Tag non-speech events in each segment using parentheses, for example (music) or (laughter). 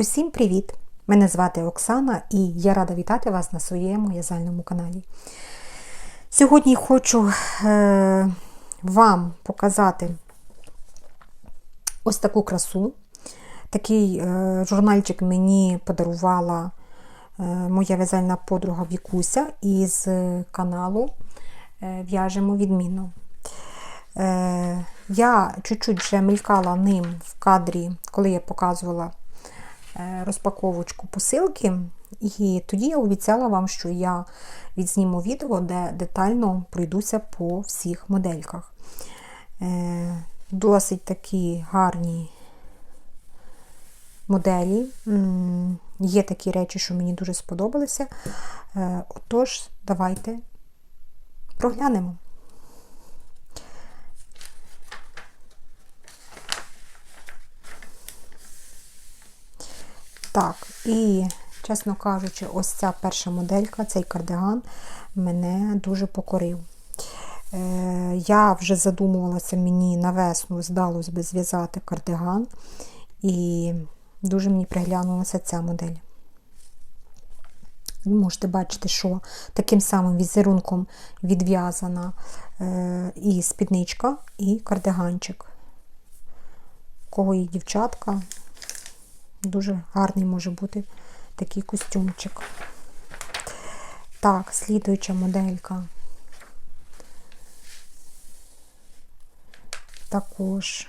Усім привіт! Мене звати Оксана і я рада вітати вас на своєму в'язальному каналі. Сьогодні хочу е, вам показати ось таку красу. Такий е, журнальчик мені подарувала е, моя в'язальна подруга Вікуся із каналу е, В'яжемо відмінно. Е, я чуть-чуть вже мелькала ним в кадрі, коли я показувала розпаковочку посилки. І тоді я обіцяла вам, що я відзніму відео, де детально пройдуся по всіх модельках. Е, Досить такі гарні моделі. Є такі речі, що мені дуже сподобалися. Е, Отож, давайте проглянемо. Так, і, чесно кажучи, ось ця перша моделька, цей кардиган, мене дуже покорив. Е, Я вже задумувалася, мені на весну здалося би зв'язати кардиган, і дуже мені приглянулася ця модель. Ви можете бачити, що таким самим візерунком відв'язана е, і спідничка, і кардиганчик. Кого є дівчатка, Дуже гарний може бути такий костюмчик. Так, слідуюча моделька. Також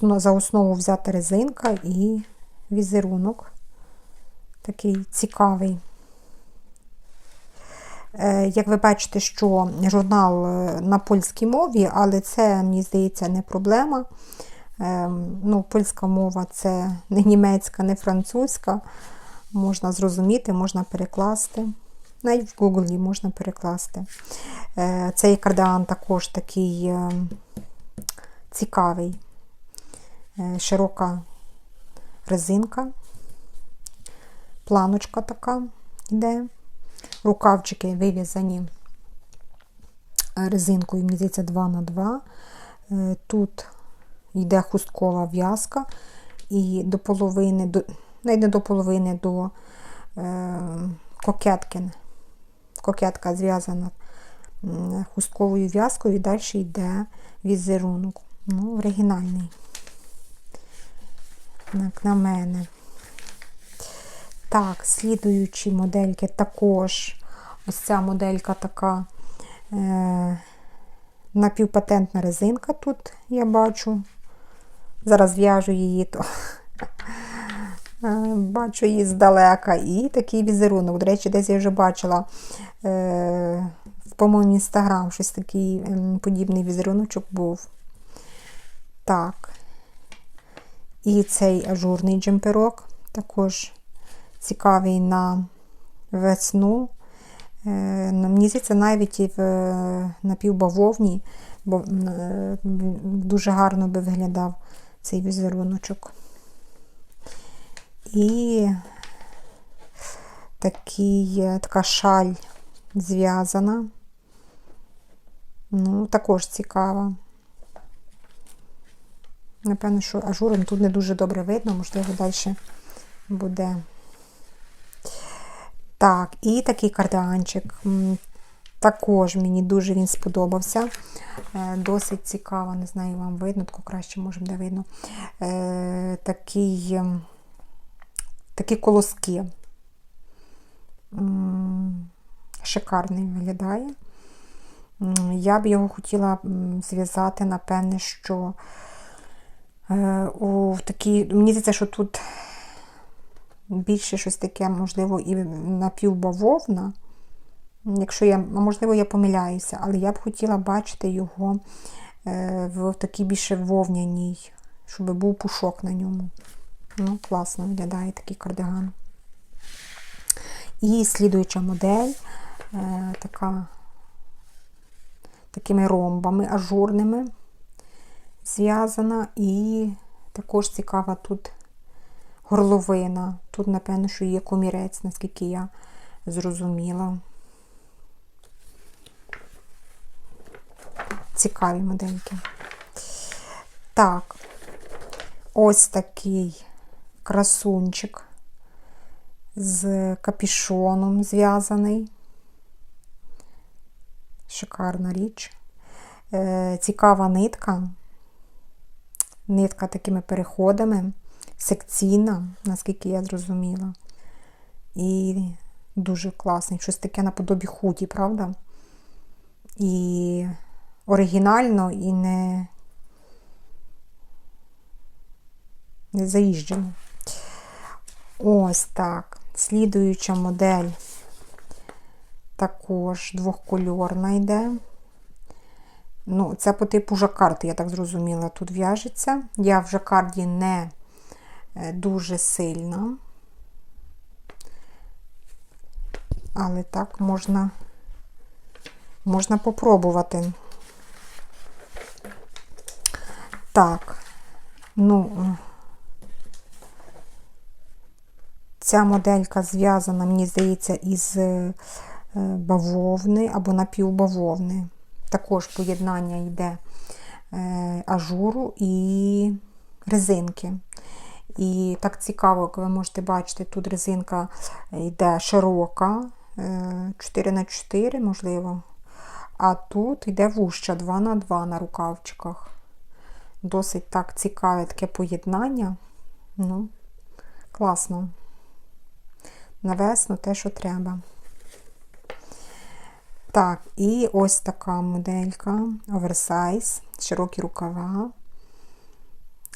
за основу взята резинка і візерунок. Такий цікавий. Е, як ви бачите, що журнал е, на польській мові, але це, мені здається, не проблема. Ем, ну, Польська мова це не німецька, не французька. Можна зрозуміти, можна перекласти. Навіть в Гуглі можна перекласти. Е, цей кардіан також такий ем, цікавий, е, широка резинка, планочка така йде. Рукавчики вив'язані резинкою, мені здається, 2 на 2 е, Тут йде хусткова в'язка, і до половини, до, не до половини до е, кокетки. Кокетка зв'язана хустковою в'язкою, і далі йде візерунок. Ну, оригінальний. Так, на мене. Так, слідуючі модельки також. Ось ця моделька така е, напівпатентна резинка тут я бачу. Зараз в'яжу її, то е, бачу її здалека. І такий візерунок. До речі, десь я вже бачила е, по-моєму, інстаграм щось такий ем, подібний візеруночок був. Так. І цей ажурний джемперок, також цікавий на весну. Е, мені здається, навіть і в напівбавовні, бо дуже гарно би виглядав цей візеруночок. І такий, така шаль зв'язана. Ну, також цікава. Напевно, що ажуром тут не дуже добре видно, можливо, далі буде. Так, і такий кардіанчик. Також мені дуже він сподобався. Е, досить цікаво, не знаю, вам видно, тако краще може буде видно. Е, такий, ем, Такі колоски. Шикарний виглядає. Я б його хотіла зв'язати, напевне, що е, у такій, мені здається, що тут більше щось таке, можливо, і напівбавовна. Якщо я, можливо, я помиляюся, але я б хотіла бачити його е, в такій більше вовняній, щоб був пушок на ньому. Ну, Класно виглядає такий кардиган. І слідуюча модель, е, така, такими ромбами ажурними зв'язана. І також цікава тут горловина. Тут, напевно, що є комірець, наскільки я зрозуміла. Цікаві модельки. Так, ось такий красунчик з капішоном зв'язаний. Шикарна річ. Е, цікава нитка. Нитка такими переходами, секційна, наскільки я зрозуміла. І дуже класний. Щось таке наподобі худі, правда? І оригінально, і не, не заїжджено. Ось так. Слідуюча модель також двохкольорна йде. Ну, це по типу жакарди, я так зрозуміла, тут в'яжеться. Я в жакарді не е, дуже сильна. Але так можна, можна попробувати. Так, ну, ця моделька зв'язана, мені здається, із е, бавовни або напівбавовни. Також поєднання йде е, ажуру і резинки. І так цікаво, як ви можете бачити, тут резинка йде широка, 4х4, можливо. А тут йде вуща 2х2 на рукавчиках. Досить так цікаве таке поєднання. Ну, класно. Навесно те, що треба. Так, і ось така моделька, оверсайз, широкі рукава.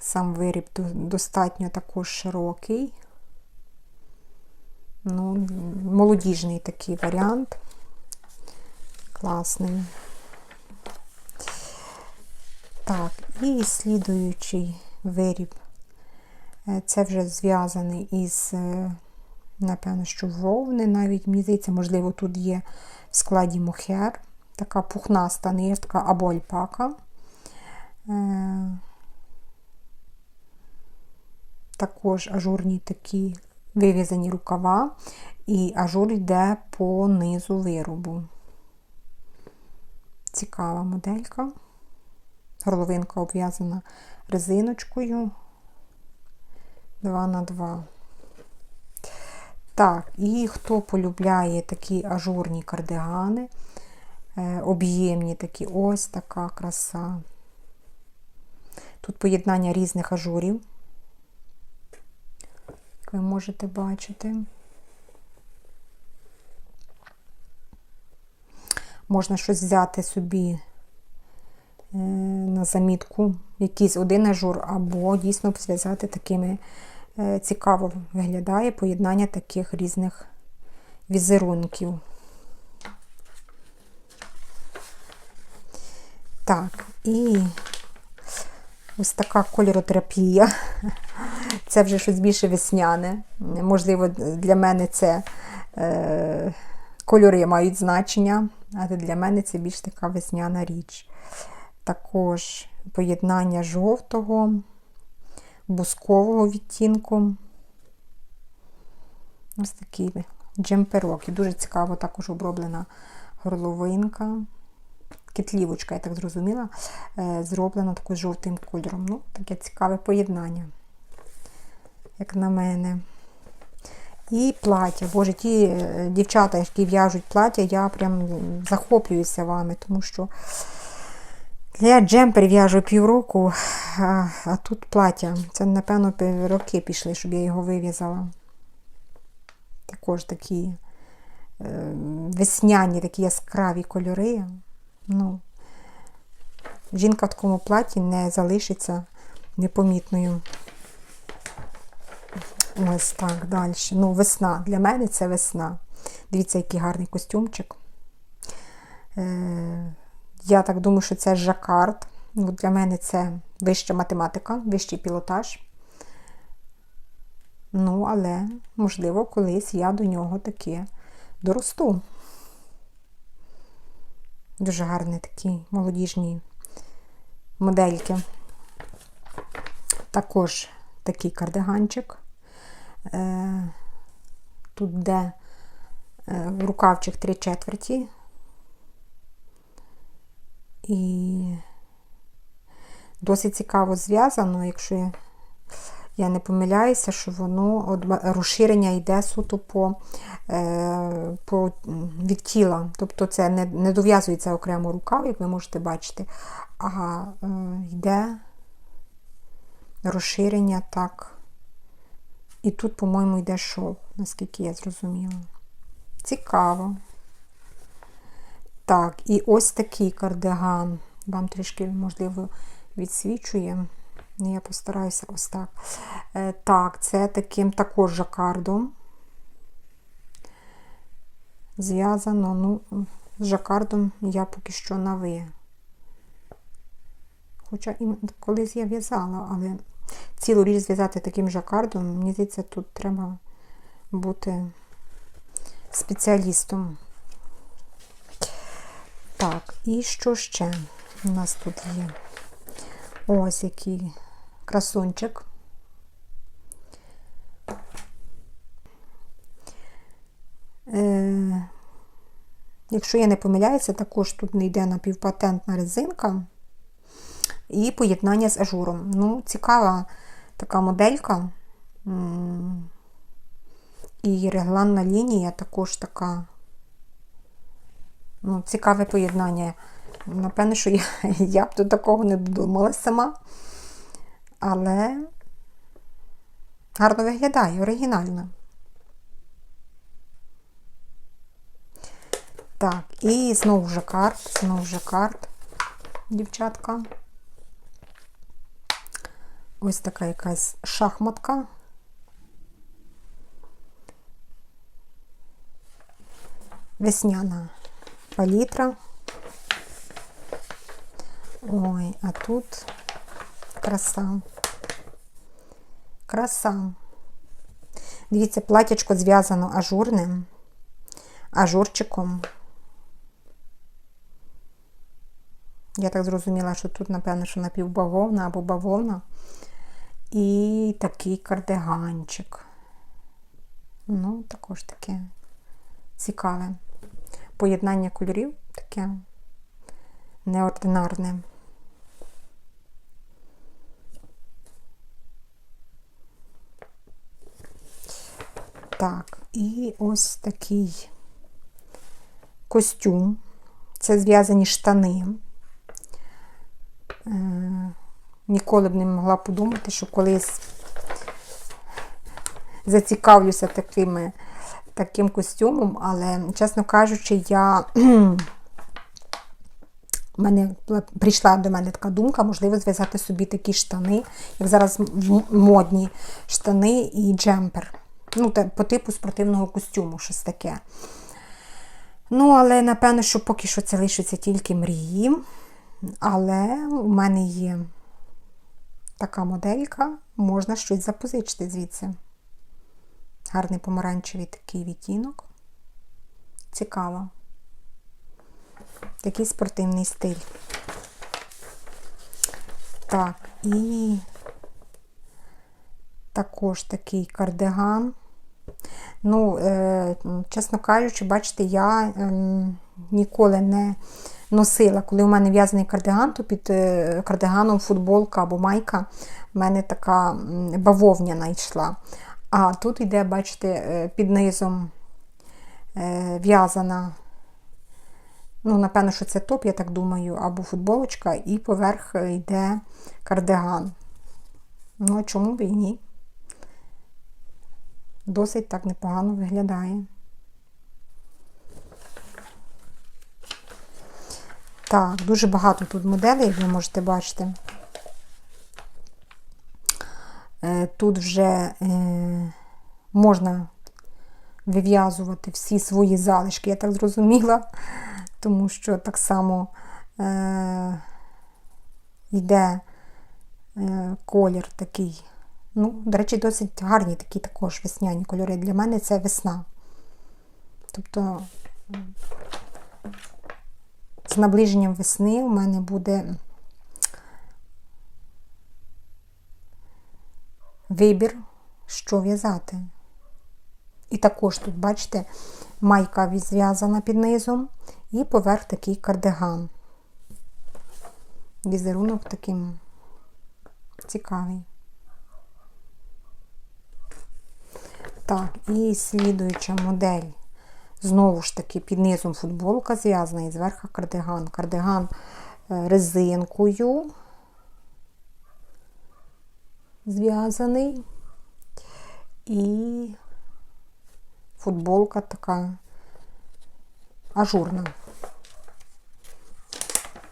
Сам виріб достатньо також широкий. Ну, Молодіжний такий варіант. Класний. Так, і слідуючий виріб. Е, це вже зв'язаний із, е, напевно, що вовни, навіть, мені можливо, тут є в складі мохер, така пухнаста нитка або альпака. Е, також ажурні такі вив'язані рукава, і ажур йде по низу виробу. Цікава моделька. Горловинка обв'язана резиночкою 2 на 2 Так, і хто полюбляє такі ажурні кардигани, е, об'ємні такі, ось така краса. Тут поєднання різних ажурів як ви можете бачити. Можна щось взяти собі на замітку, якийсь один ажур, або дійсно зв'язати такими е, цікаво виглядає поєднання таких різних візерунків. Так, і ось така кольоротерапія. (laughs) Це вже щось більше весняне. Можливо, для мене це е, кольори мають значення, але для мене це більш така весняна річ. Також поєднання жовтого, бускового відтінку. Ось такий джемперок. І дуже цікаво також оброблена горловинка. Китлівочка, я так зрозуміла, е, зроблена також жовтим кольором. Ну, Таке цікаве поєднання як на мене. І плаття. Боже, ті е, дівчата, які в'яжуть плаття, я прям захоплююся вами, тому що я джемпер в'яжу півроку, а, а тут плаття. Це, напевно, роки пішли, щоб я його вив'язала. Також такі е, весняні, такі яскраві кольори. Ну, Жінка в такому платі не залишиться непомітною. Ось так, далі. Ну, весна. Для мене це весна. Дивіться, який гарний костюмчик. Е, Я так думаю, що це жакард. Ну, Для мене це вища математика, вищий пілотаж. Ну, але, можливо, колись я до нього таки доросту. Дуже гарні такі молодіжні модельки. Також такий кардиганчик. Е, тут де е, рукавчик 3 четверті. І досить цікаво зв'язано, якщо я не помиляюся, що воно розширення йде суто по, е, по, від тіла. Тобто це не, не дов'язується окремо рукав, як ви можете бачити, а е, йде розширення так. І тут, по-моєму, йде шов, наскільки я зрозуміла. Цікаво. Так, і ось такий кардиган. Вам трішки, можливо, відсвічує. Ну, Я постараюся ось так. Е, так, це таким також жакардом. Зв'язано, ну, з жакардом я поки що на ви. Хоча і колись я в'язала, але цілу річ зв'язати таким жакардом, мені здається, тут треба бути спеціалістом. Так, і що ще у нас тут є? Ось який красунчик. Е, якщо я не помиляюся, також тут не йде напівпатентна резинка і поєднання з ажуром. Ну, цікава така моделька. І регланна лінія також така. Ну, цікаве поєднання. Напевне, що я, (laughs) я б до такого не додумалася сама. Але гарно виглядає, оригінально. Так, і знову жакард, знову жакард, дівчатка. Ось така якась шахматка. Весняна палітра. Ой, а тут краса. Краса. Дивіться, платячко зв'язано ажурним, ажурчиком. Я так зрозуміла, що тут, напевно, що напівбавовна або бавовна. І такий кардиганчик. Ну, також таке цікаве. Поєднання кольорів таке неординарне. Так, і ось такий костюм. Це зв'язані штани. Е, ніколи б не могла подумати, що колись зацікавлюся такими, таким костюмом, але, чесно кажучи, я (clears throat) мене прийшла до мене така думка, можливо, зв'язати собі такі штани, як зараз модні штани і джемпер. Ну, по типу спортивного костюму, щось таке. Ну, але напевно, що поки що це лишиться тільки мрії. Але у мене є така моделька, можна щось запозичити звідси. Гарний помаранчевий такий відтінок. Цікаво. Такий спортивний стиль. Так, і також такий кардиган. Ну, е, чесно кажучи, бачите, я е, ніколи не носила. Коли у мене в'язаний кардиган, то під е, кардиганом футболка або майка в мене така бавовняна йшла. А тут йде, бачите, е, під низом е, в'язана. Ну, напевно, що це топ, я так думаю, або футболочка, і поверх йде кардиган. Ну, а чому б і ні? Досить так непогано виглядає. Так, дуже багато тут моделей, як ви можете бачити. Е, Тут вже е, можна вив'язувати всі свої залишки, я так зрозуміла, тому що так само е, йде е, колір такий. Ну, до речі, досить гарні такі також весняні кольори. Для мене це весна. Тобто з наближенням весни у мене буде вибір, що в'язати. І також тут, бачите, майка зв'язана під низом, і поверх такий кардиган. Візерунок таким цікавий. Так, і слідуюча модель. Знову ж таки, під низом футболка зв'язана і зверху кардиган. Кардиган е, резинкою зв'язаний. І футболка така ажурна.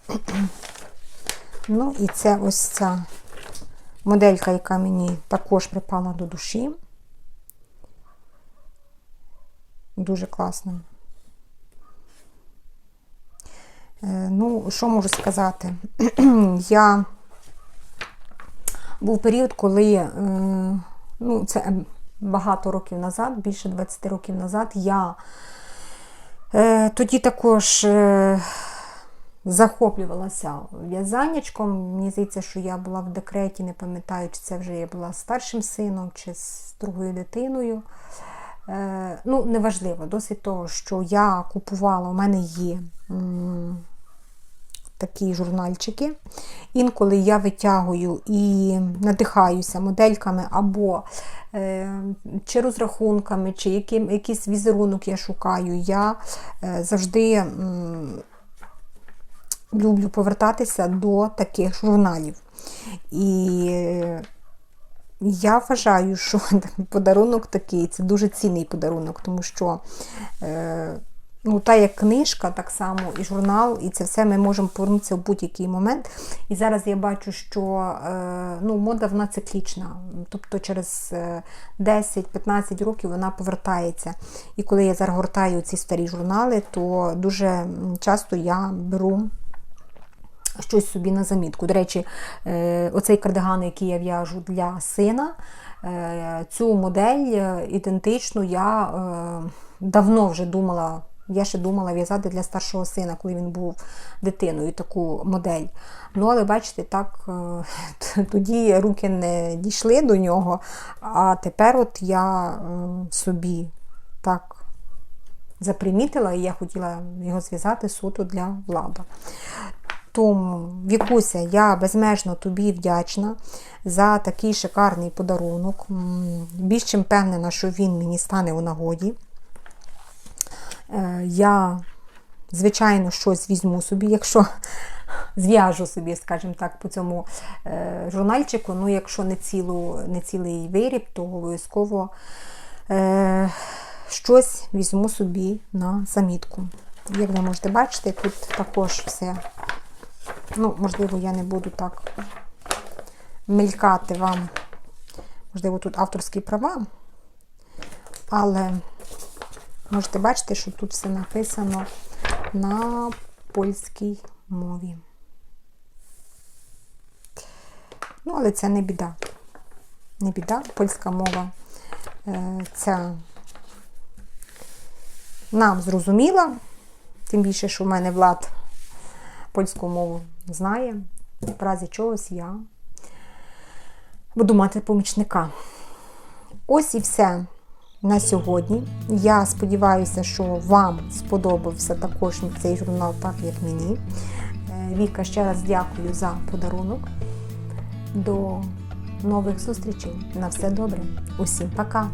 (clears throat) Ну, і це ось ця моделька, яка мені також припала до душі. Дуже класно. Е, Ну, що можу сказати? (clears throat) Я був період, коли, е, ну, це багато років назад, більше 20 років назад, я е, тоді також е, захоплювалася в'язаннячком. Мені здається, що я була в декреті, не пам'ятаю, чи це вже я була старшим сином, чи з другою дитиною. Е, ну, неважливо, досить того, що я купувала, у мене є м, такі журнальчики. Інколи я витягую і надихаюся модельками або е, чи розрахунками, чи яким, якийсь візерунок я шукаю. Я е, завжди м, люблю повертатися до таких журналів. І е, я вважаю, що (laughs) подарунок такий, це дуже цінний подарунок, тому що е, ну, та як книжка, так само і журнал, і це все ми можемо повернутися в будь-який момент. І зараз я бачу, що е, ну, мода вона циклічна. Тобто через 10-15 років вона повертається. І коли я зараз гортаю ці старі журнали, то дуже часто я беру щось собі на замітку. До речі, е, оцей кардиган, який я в'яжу для сина, е, цю модель е, ідентичну я давно вже думала. Я ще думала в'язати для старшого сина, коли він був дитиною, таку модель. Ну, але бачите, так, (laughs) тоді руки не дійшли до нього, а тепер от я собі так запримітила, і я хотіла його зв'язати суто для влада. Тому, Вікуся, я безмежно тобі вдячна за такий шикарний подарунок. Більш чим певнена, що він мені стане у нагоді. Е, я, звичайно, щось візьму собі, якщо зв'яжу собі, скажімо так, по цьому е, журнальчику. Ну, якщо не, цілу, не цілий виріб, то обов'язково е, щось візьму собі на замітку. Як ви можете бачити, тут також все. Ну, можливо, я не буду так мелькати вам. Можливо, тут авторські права, але можете бачити, що тут все написано на польській мові. Ну, але це не біда. Не біда, польська мова. Е, ця нам зрозуміла, тим більше, що в мене влад польську мову знає, в разі чогось я буду мати помічника. Ось і все на сьогодні. Я сподіваюся, що вам сподобався також цей журнал, так як мені. Е, Віка, ще раз дякую за подарунок. До нових зустрічей. На все добре. Усім пока!